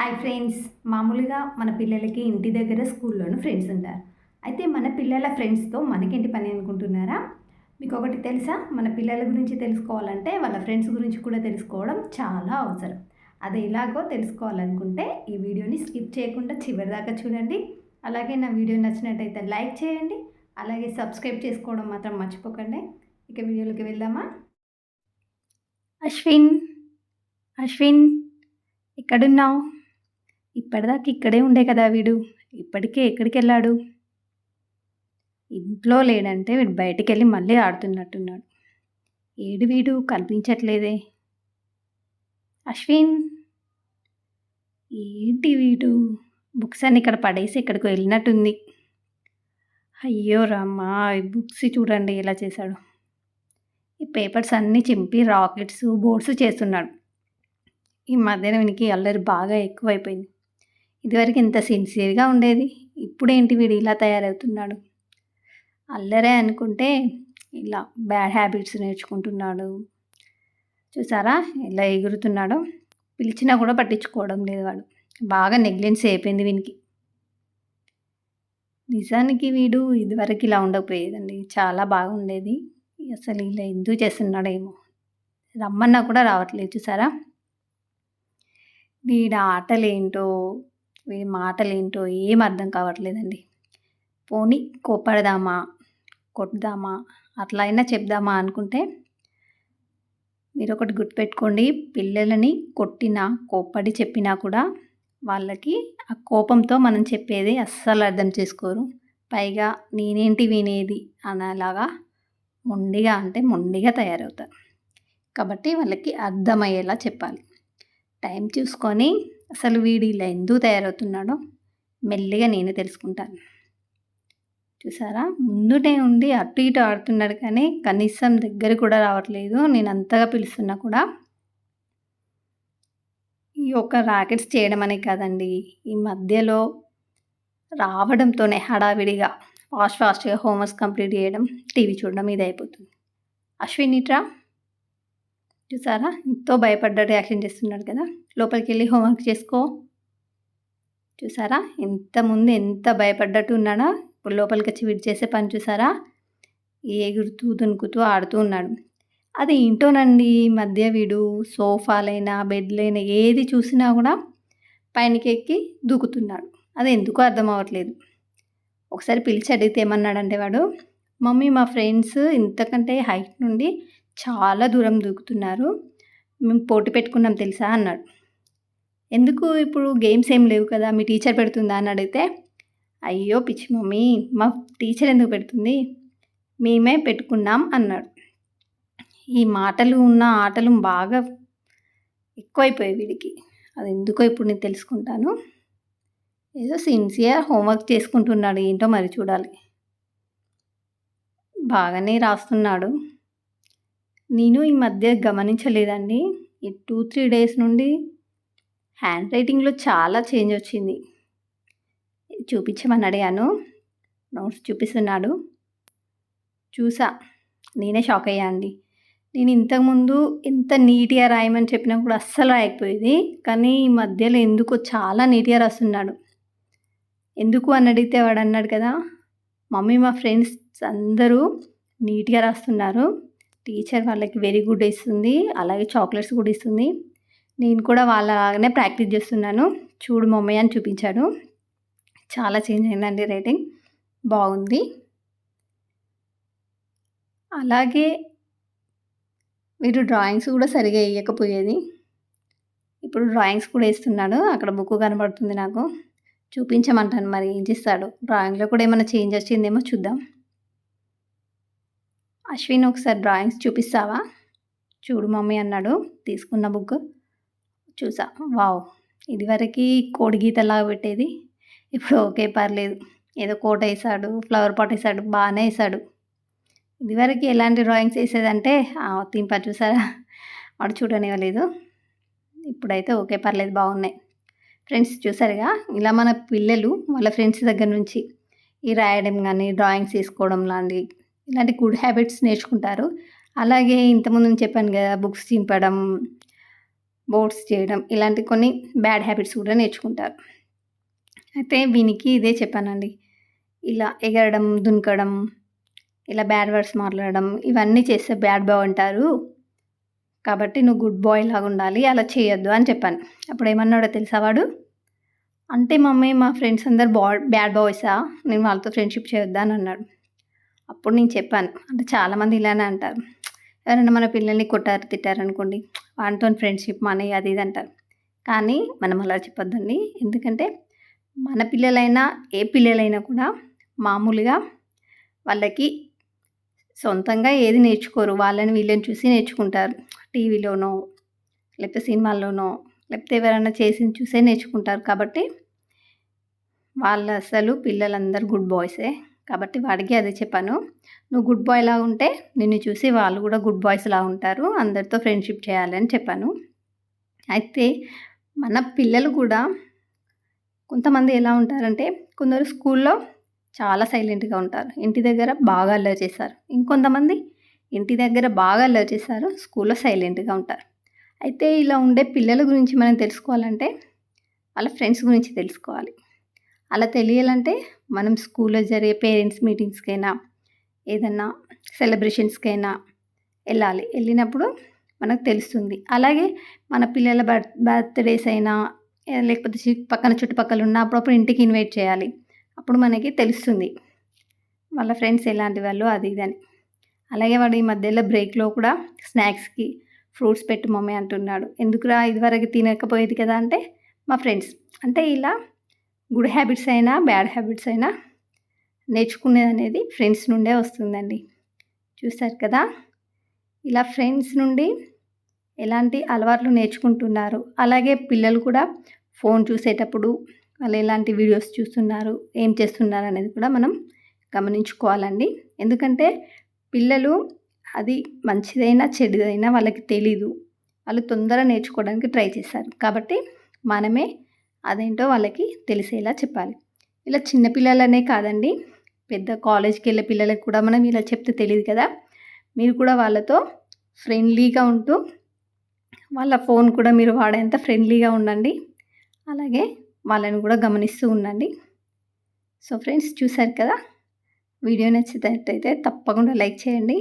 Hi friends మామూలుగా మన పిల్లలకి ఇంటి దగ్గర స్కూల్లోనూ ఫ్రెండ్స్ ఉంటారు. అయితే మన పిల్లల ఫ్రెండ్స్తో మనకేంటి పని అనుకుంటున్నారా? మీకు ఒకటి తెలుసా? మన పిల్లల గురించి తెలుసుకోవాలంటే వాళ్ళ ఫ్రెండ్స్ గురించి కూడా తెలుసుకోవడం చాలా అవసరం. అది ఎలాగో తెలుసుకోవాలనుకుంటే ఈ వీడియోని స్కిప్ చేయకుండా చివరి దాకా చూడండి. అలాగే నా వీడియో నచ్చినట్టయితే లైక్ చేయండి. అలాగే సబ్స్క్రైబ్ చేసుకోవడం మాత్రం మర్చిపోకండి. ఇక వీడియోలోకి వెళ్దామా? అశ్విన్. అశ్విన్ ఎక్కడున్నావు? ఇప్పటిదాకా ఇక్కడే ఉండే కదా వీడు. ఇప్పటికే ఎక్కడికి వెళ్ళాడు ఇంట్లో లేడంటే వీడు బయటికి వెళ్ళి మళ్ళీ ఆడుతున్నట్టున్నాడు. ఏడు వీడు కనిపించట్లేదే అశ్విన్! ఏంటి వీడు? బుక్స్ అన్ని ఇక్కడ పడేసి ఇక్కడికి వెళ్ళినట్టుంది. అయ్యో రామ్మా! ఈ బుక్స్ చూడండి ఎలా చేశాడు. ఈ పేపర్స్ అన్నీ చింపి రాకెట్స్ బోర్డ్స్ చేస్తున్నాడు. ఈ మధ్యన వీనికి అల్లరి బాగా ఎక్కువైపోయింది. ఇదివరకు ఇంత సిన్సియర్గా ఉండేది? ఇప్పుడేంటి వీడు ఇలా తయారవుతున్నాడు? అల్లరే అనుకుంటే ఇలా బ్యాడ్ హ్యాబిట్స్ నేర్చుకుంటున్నాడు. చూసారా? ఇలా ఎగురుతున్నాడో? పిలిచినా కూడా పట్టించుకోవడం లేదు వాడు. బాగా నెగ్లెన్స్ అయిపోయింది వీనికి. నిజానికి వీడు ఇదివరకు ఇలా ఉండకపోయేదండి. చాలా బాగుండేది. అసలు ఇలా ఎందుకు చేస్తున్నాడేమో? రమ్మన్నా కూడా రావట్లేదు చూసారా? వీడి ఆటలేంటో వీడి మాటలేంటో ఏం అర్థం కావట్లేదండి. పోనీ కోపడదామా కొట్టుదామా అట్లా అయినా చెప్దామా అనుకుంటే మీరు ఒకటి గుర్తుపెట్టుకోండి పిల్లలని కొట్టినా కోప్పడి చెప్పినా కూడా వాళ్ళకి ఆ కోపంతో మనం చెప్పేది అస్సలు అర్థం చేసుకోరు. పైగా నేనేంటి వినేది అనేలాగా మొండిగా అంటే మొండిగా తయారవుతారు. కాబట్టి వాళ్ళకి అర్థమయ్యేలా చెప్పాలి. టైం చూసుకొని అసలు వీడు ఇలా ఎందుకు తయారవుతున్నాడో మెల్లిగా నేనే తెలుసుకుంటాను. చూసారా? ముందుటే ఉండి అటు ఇటు ఆడుతున్నాడు కానీ కనీసం దగ్గర కూడా రావట్లేదు. నేను అంతగా పిలుస్తున్నా కూడా. ఈ యొక్క ర్యాకెట్స్ చేయడం అనే కాదండి. ఈ మధ్యలో రావడంతోనే హడావిడిగా ఫాస్ట్ ఫాస్ట్గా హోంవర్క్స్ కంప్లీట్ చేయడం టీవీ చూడడం ఇది అయిపోతుంది. అశ్విన్ ఇట్రా? చూసారా? ఎంతో భయపడ్డట్టు యాక్షన్ చేస్తున్నాడు కదా? లోపలికి వెళ్ళి హోంవర్క్ చేసుకో. చూసారా? ఎంత ముందు ఎంత భయపడ్డట్టు ఉన్నాడా? ఇప్పుడు లోపలికి వచ్చి వీడు చేసే పని చూసారా? ఎగురుతూ దునుకుతూ ఆడుతూ ఉన్నాడు. అది ఏంటోనండి ఈ మధ్య వీడు సోఫాలైనా బెడ్లైనా ఏది చూసినా కూడా పైనకి ఎక్కి దూకుతున్నాడు. అది ఎందుకో అర్థం అవ్వట్లేదు. ఒకసారి పిలిచి అడిగితే ఏమన్నాడంటే వాడు మమ్మీ మా ఫ్రెండ్స్ ఇంతకంటే హైట్ నుండి చాలా దూరం దూకుతున్నారు. మేము పోటీ పెట్టుకున్నాం తెలుసా? అన్నాడు. ఎందుకు ఇప్పుడు గేమ్స్ ఏం లేవు కదా మీ టీచర్ పెడుతుందా అని అడిగితే అయ్యో పిచ్చి మమ్మీ మా టీచర్ ఎందుకు పెడుతుంది? మేమే పెట్టుకున్నాం అన్నాడు. ఈ మాటలు ఉన్న ఆటలు బాగా ఎక్కువైపోయాయి వీడికి. అది ఎందుకో ఇప్పుడు నేను తెలుసుకుంటాను. ఏదో సిన్సియర్ హోంవర్క్ చేసుకుంటున్నాడు ఏంటో మరి చూడాలి. బాగానే రాస్తున్నాడు. నేను ఈ మధ్య గమనించలేదండి. ఈ టూ త్రీ డేస్ నుండి హ్యాండ్ రైటింగ్లో చాలా చేంజ్ వచ్చింది. చూపించమని అడిగాను. నోట్స్ చూపిస్తున్నాడు. చూసా. నేనే షాక్ అయ్యా అండి. నేను ఇంతకుముందు ఎంత నీట్గా రాయమని చెప్పినా కూడా అస్సలు రాయకపోయేది. కానీ ఈ మధ్యలో ఎందుకో చాలా నీట్గా రాస్తున్నాడు. ఎందుకు అని అడిగితే వాడు అన్నాడు కదా మమ్మీ మా ఫ్రెండ్స్ అందరూ నీట్గా రాస్తున్నారు. టీచర్ వాళ్ళకి వెరీ గుడ్ ఇస్తుంది. అలాగే చాక్లెట్స్ కూడా ఇస్తుంది. నేను కూడా వాళ్ళలాగానే ప్రాక్టీస్ చేస్తున్నాను. చూడు మమ్మీ అని చూపించాడు. చాలా చేంజ్ అయిందండి రేటింగ్. బాగుంది. అలాగే వీరు డ్రాయింగ్స్ కూడా సరిగా వేయకపోయేది. ఇప్పుడు డ్రాయింగ్స్ కూడా వేస్తున్నాడు. అక్కడ బుక్ కనబడుతుంది నాకు. చూపించమంటాను మరి ఏం చేస్తాడు. డ్రాయింగ్లో కూడా ఏమైనా చేంజ్ వచ్చిందేమో చూద్దాం. అశ్విన్ ఒకసారి డ్రాయింగ్స్ చూపిస్తావా? చూడు మమ్మీ అన్నాడు. తీసుకున్న బుక్ చూసా. వావ్! ఇదివరకు కోడి గీతలా పెట్టేది. ఇప్పుడు ఓకే పర్లేదు. ఏదో కోట వేసాడు ఫ్లవర్ పాట్ వేసాడు బాగానే వేసాడు. ఇదివరకు ఎలాంటి డ్రాయింగ్స్ వేసేదంటే తింప చూసారా? వాడు చూడనివ్వలేదు. ఇప్పుడైతే ఓకే పర్లేదు బాగున్నాయి. ఫ్రెండ్స్ చూసారుగా? ఇలా మన పిల్లలు వాళ్ళ ఫ్రెండ్స్ దగ్గర నుంచి ఈ రాయడం కానీ డ్రాయింగ్స్ వేసుకోవడం లాంటి ఇలాంటి గుడ్ హ్యాబిట్స్ నేర్చుకుంటారు. అలాగే ఇంతకుముందు చెప్పాను కదా బుక్స్ చింపడం బోట్స్ చేయడం ఇలాంటి కొన్ని బ్యాడ్ హ్యాబిట్స్ కూడా నేర్చుకుంటారు. అయితే వీనికి ఇదే చెప్పానండి. ఇలా ఎగరడం దునకడం ఇలా బ్యాడ్ వర్డ్స్ మాట్లాడడం ఇవన్నీ చేస్తే బ్యాడ్ బాయ్ అంటారు. కాబట్టి నువ్వు గుడ్ బాయ్ లాగా ఉండాలి అలా చేయొద్దు అని చెప్పాను. అప్పుడు ఏమన్నాడో తెలుసా వాడు? అంటే మమ్మీ మా ఫ్రెండ్స్ అందరు బా బ్యాడ్ బాయ్సా నేను వాళ్ళతో ఫ్రెండ్షిప్ చేయొద్దా అని అన్నాడు. అప్పుడు నేను చెప్పాను. అంటే చాలామంది ఇలానే అంటారు. ఎవరైనా మన పిల్లల్ని కొట్టారు తిట్టారు అనుకోండి వాటితో ఫ్రెండ్షిప్ మనీ అది ఇది అంటారు. కానీ మనం అలా చెప్పొద్దండి. ఎందుకంటే మన పిల్లలైనా ఏ పిల్లలైనా కూడా మామూలుగా వాళ్ళకి సొంతంగా ఏది నేర్చుకోరు. వాళ్ళని వీళ్ళని చూసి నేర్చుకుంటారు. టీవీలోనో లేకపోతే సినిమాల్లోనో లేకపోతే ఎవరైనా చేసింది చూసే నేర్చుకుంటారు. కాబట్టి వాళ్ళు అసలు పిల్లలందరూ గుడ్ బాయ్సే. కాబట్టి వాడికి అదే చెప్పాను. నువ్వు గుడ్ బాయ్ లాగా ఉంటే నిన్ను చూసి వాళ్ళు కూడా గుడ్ బాయ్స్ లాగా ఉంటారు. అందరితో ఫ్రెండ్షిప్ చేయాలని చెప్పాను. అయితే మన పిల్లలు కూడా కొంతమంది ఎలా ఉంటారంటే కొందరు స్కూల్లో చాలా సైలెంట్గా ఉంటారు. ఇంటి దగ్గర బాగా అల్లరి చేస్తారు. ఇంకొంతమంది ఇంటి దగ్గర బాగా అల్లరి చేస్తారు. స్కూల్లో సైలెంట్గా ఉంటారు. అయితే ఇలా ఉండే పిల్లల గురించి మనం తెలుసుకోవాలంటే వాళ్ళ ఫ్రెండ్స్ గురించి తెలుసుకోవాలి. అలా తెలియాలంటే మనం స్కూల్లో జరిగే పేరెంట్స్ మీటింగ్స్కైనా ఏదన్నా సెలబ్రేషన్స్కైనా వెళ్ళాలి. వెళ్ళినప్పుడు మనకు తెలుస్తుంది. అలాగే మన పిల్లల బర్త్ బర్త్డేస్ అయినా లేకపోతే పక్కన చుట్టుపక్కల ఉన్న అప్పుడప్పుడు ఇంటికి ఇన్వైట్ చేయాలి. అప్పుడు మనకి తెలుస్తుంది. వాళ్ళ ఫ్రెండ్స్ ఎలాంటి వాళ్ళు అది ఇది అని. అలాగే వాడు ఈ మధ్యలో బ్రేక్లో కూడా స్నాక్స్కి ఫ్రూట్స్ పెట్టు మమ్మీ అంటున్నాడు. ఎందుకురా ఇదివరకు తినకపోయేది కదా అంటే మా ఫ్రెండ్స్. అంటే ఇలా గుడ్ హ్యాబిట్స్ అయినా బ్యాడ్ హ్యాబిట్స్ అయినా నేర్చుకునేది అనేది ఫ్రెండ్స్ నుండే వస్తుందండి. చూశారు కదా? ఇలా ఫ్రెండ్స్ నుండి ఎలాంటి అలవాట్లు నేర్చుకుంటున్నారు? అలాగే పిల్లలు కూడా ఫోన్ చూసేటప్పుడు వాళ్ళు ఎలాంటి వీడియోస్ చూస్తున్నారు ఏం చేస్తున్నారు అనేది కూడా మనం గమనించుకోవాలండి. ఎందుకంటే పిల్లలు అది మంచిదైనా చెడుదైనా వాళ్ళకి తెలీదు. వాళ్ళు తొందరగా నేర్చుకోవడానికి ట్రై చేస్తారు. కాబట్టి మనమే అదేంటో వాళ్ళకి తెలిసేలా చెప్పాలి. ఇలా చిన్నపిల్లలనే కాదండి పెద్ద కాలేజ్కి వెళ్ళే పిల్లలకు కూడా మనం ఇలా చెప్తే తెలియదు కదా. మీరు కూడా వాళ్ళతో ఫ్రెండ్లీగా ఉంటూ వాళ్ళ ఫోన్ కూడా మీరు వాడేంత ఫ్రెండ్లీగా ఉండండి. అలాగే వాళ్ళని కూడా గమనిస్తూ ఉండండి. సో ఫ్రెండ్స్ చూశారు కదా వీడియో నచ్చినట్టయితే తప్పకుండా లైక్ చేయండి.